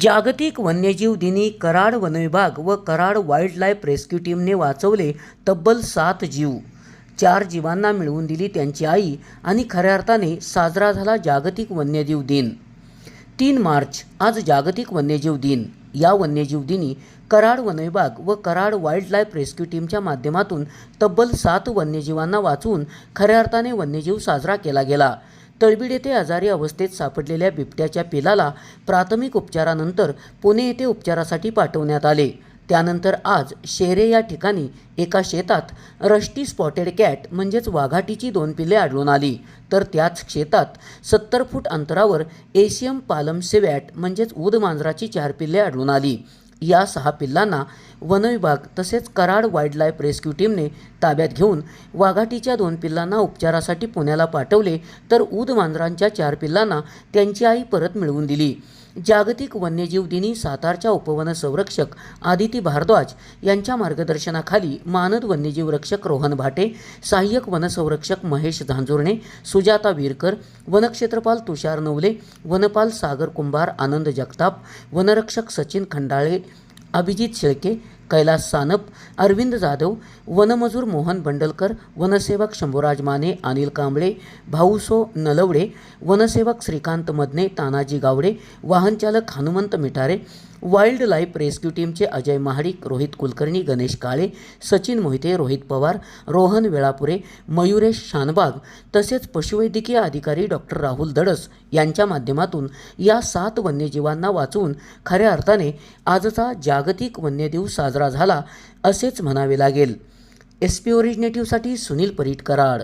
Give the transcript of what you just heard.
जागतिक वन्यजीव दिनी कराड वनविभाग व कराड वाईल्डलाईफ रेस्क्यू टीमने वाचवले तब्बल सात जीव. चार जीवांना मिळवून दिली त्यांची आई आणि खऱ्या अर्थाने साजरा झाला जागतिक वन्यजीव दिन. तीन मार्च आज जागतिक वन्यजीव दिन. या वन्यजीव दिनी कराड वनविभाग व कराड वाईल्डलाईफ रेस्क्यू टीमच्या माध्यमातून तब्बल सात वन्यजीवांना वाचवून खऱ्या अर्थाने वन्यजीव साजरा केला गेला. तळबीड येथे आजारी अवस्थेत सापडलेल्या बिबट्याच्या पिलाला प्राथमिक उपचारानंतर पुणे येथे उपचारासाठी पाठवण्यात आले. त्यानंतर आज शेरे या ठिकाणी एका शेतात रष्टी स्पॉटेड कॅट म्हणजेच वाघाटीची दोन पिल्ले आढळून आली. तर त्याच शेतात सत्तर फूट अंतरावर एशियम पालम सिवॅट म्हणजेच ऊद मांजराची चार पिल्ले आढळून आली. या सहा पिल्लांना वनविभाग तसेच कराड वाईल्ड लाईफ रेस्क्यू टीमने ताब्यात घेऊन वाघाटीच्या दोन पिल्लांना उपचारासाठी पुण्याला पाठवले तर ऊद मांजरांच्या चार पिल्लांना त्यांची आई परत मिळवून दिली. जागतिक वन्यजीव दिनी सातारच्या उपवन संरक्षक आदिती भारद्वाज यांच्या मार्गदर्शनाखाली मानद वन्यजीव रक्षक रोहन भाटे सहाय्यक वनसंरक्षक महेश झांजुर्णे सुजाता वीरकर वनक्षेत्रपाल तुषार नवले वनपाल सागर कुंभार आनंद जगताप वनरक्षक सचिन खंडाळे अभिजित शेळके कैलास सानप अरविंद जाधव वनमजूर मोहन बंडलकर वनसेवक शंभूराज माने अनिल कांबळे भाऊसो नलवडे वनसेवक श्रीकांत मदने तानाजी गावडे वाहनचालक Hanumant Mithare wild life rescue टीमचे अजय महाडिक रोहित कुलकर्णी गणेश काळे सचिन मोहिते रोहित पवार रोहन वेळापुरे मयुरेश शानबाग तसेच पशुवैद्यकीय अधिकारी डॉक्टर राहुल दडस यांच्या माध्यमातून या सात वन्यजीवांना वाचवून खऱ्या अर्थाने आजचा जागतिक वन्यजीव साजरा झाला असेच म्हणावे लागेल. एस पी ओरिजिनेटिव्हसाठी सुनील परीट कराड